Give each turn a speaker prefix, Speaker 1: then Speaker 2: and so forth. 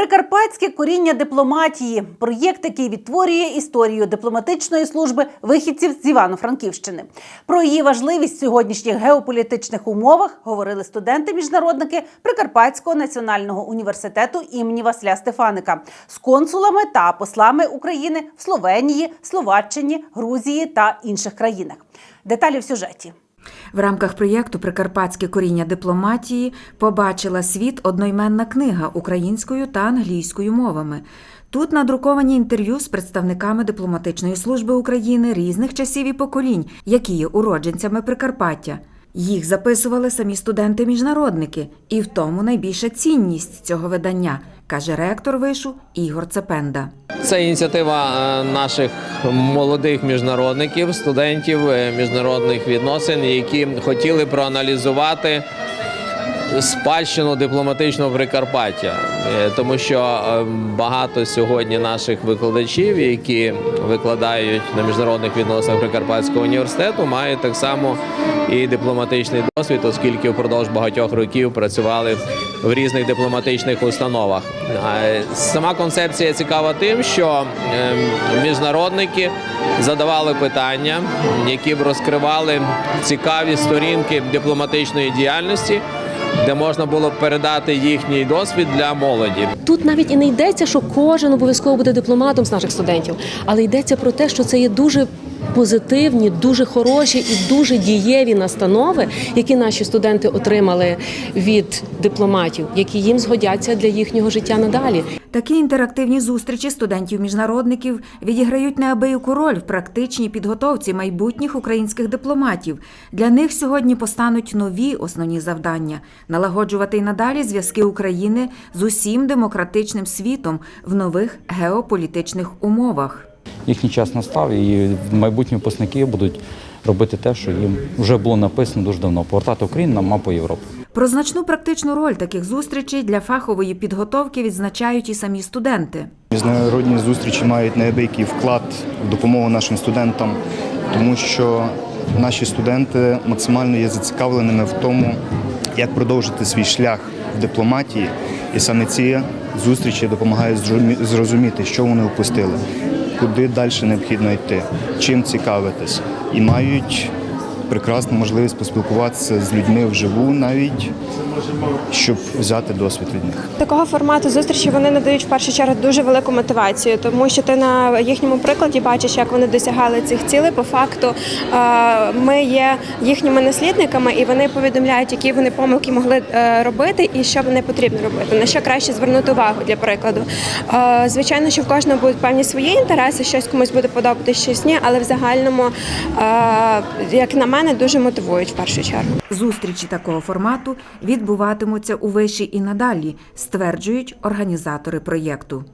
Speaker 1: Прикарпатське коріння дипломатії проєкт, який відтворює історію дипломатичної служби вихідців з Івано-Франківщини. Про її важливість в сьогоднішніх геополітичних умовах говорили студенти-міжнародники Прикарпатського національного університету імені Василя Стефаника з консулами та послами України в Словенії, Словаччині, Грузії та інших країнах. Деталі в сюжеті.
Speaker 2: В рамках проєкту Прикарпатське коріння дипломатії побачила світ одноіменна книга українською та англійською мовами. Тут надруковані інтерв'ю з представниками дипломатичної служби України різних часів і поколінь, які є уродженцями Прикарпаття. Їх записували самі студенти-міжнародники, і в тому найбільша цінність цього видання, каже ректор вишу Ігор Цепенда.
Speaker 3: Це ініціатива е, наших молодих міжнародників, студентів е, міжнародних відносин, які хотіли проаналізувати спадщину дипломатичного Прикарпаття, Е, тому що е, багато сьогодні наших викладачів, які викладають на міжнародних відносинах Прикарпатського університету, мають так само і дипломатичний досвід, оскільки впродовж багатьох років працювали в різних дипломатичних установах. Е, Сама концепція цікава тим, що міжнародники задавали питання, які б розкривали цікаві сторінки дипломатичної діяльності, де можна було передати їхній досвід для молоді.
Speaker 4: Тут навіть і не йдеться, що кожен обов'язково буде дипломатом з наших студентів, але йдеться про те, що це є дуже позитивні, дуже хороші і дуже дієві настанови, які наші студенти отримали від дипломатів, які їм згодяться для їхнього життя надалі.
Speaker 2: Такі інтерактивні зустрічі студентів-міжнародників відіграють неабияку роль в практичній підготовці майбутніх українських дипломатів. Для них сьогодні постануть нові основні завдання налагоджувати й надалі зв'язки України з усім демократичним світом в нових геополітичних умовах.
Speaker 5: їхній час настав, і майбутні випускники будуть робити те, що їм вже було написано дуже давно повертати Україну на мапу Європи.
Speaker 2: Про значну практичну роль таких зустрічей для фахової підготовки відзначають і самі студенти.
Speaker 6: Міжнародні зустрічі мають неабиякий вклад в допомогу нашим студентам, тому що наші студенти максимально є зацікавленими в тому, як продовжити свій шлях в дипломатії, і саме ці зустрічі допомагають зрозумі- зрозуміти, що вони упустили, куди далі необхідно йти, чим цікавитись, і мають прекрасну можливість поспілкуватися з людьми вживу навіть, щоб взяти досвід від них.
Speaker 7: Такого формату зустрічі вони надають в першу чергу дуже велику мотивацію, тому що ти на їхньому прикладі бачиш, як вони досягали цих цілей. По факту е, ми є їхніми наслідниками, і вони повідомляють, які вони помилки могли е, робити, і що не потрібно робити, на що краще звернути увагу для прикладу. Е, Звичайно, що в кожного будуть певні свої інтереси, щось комусь буде подобатися, щось ні, але в загальному, як на мене, дуже мотивують в першу чергу.
Speaker 2: Зустрічі такого формату відбуватимуться у виші і надалі, стверджують організатори проєкту.